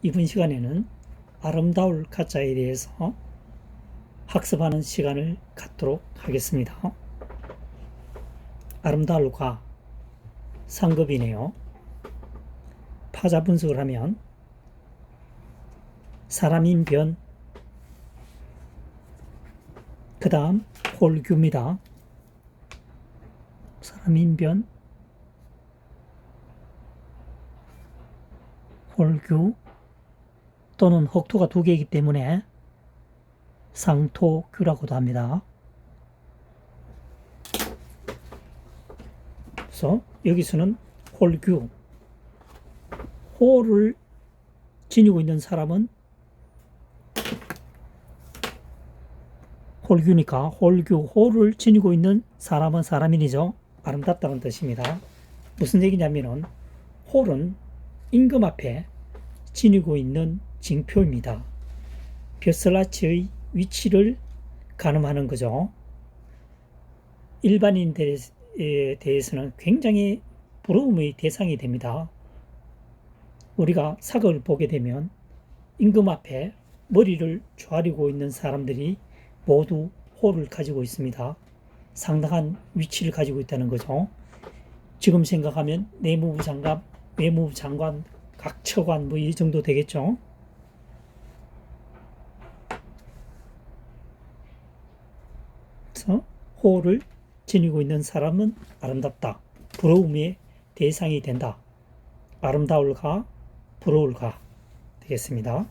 이번 시간에는 아름다울 가짜에 대해서 학습하는 시간을 갖도록 하겠습니다. 아름다울 가 상급이네요. 파자 분석을 하면 사람인 변, 그 다음 홀규입니다. 사람인 변, 홀규 또는 흑토가 두 개이기 때문에 상토규라고도 합니다. 그래서 여기서는 홀규 호를 지니고 있는 사람은 홀규니까 홀규 호를 지니고 있는 사람은 사람인이죠. 아름답다는 뜻입니다. 무슨 얘기냐면은 홀은 임금 앞에 지니고 있는 징표입니다. 벼슬라치의 위치를 가늠하는 거죠. 일반인들에 대해서는 굉장히 부러움의 대상이 됩니다. 우리가 사극을 보게 되면 임금 앞에 머리를 조아리고 있는 사람들이 모두 호를 가지고 있습니다. 상당한 위치를 가지고 있다는 거죠. 지금 생각하면 내무부 장관, 외무부 장관, 각 처관 뭐 이 정도 되겠죠. 그래서 호를 지니고 있는 사람은 아름답다. 부러움의 대상이 된다. 아름다울가, 부러울가 되겠습니다.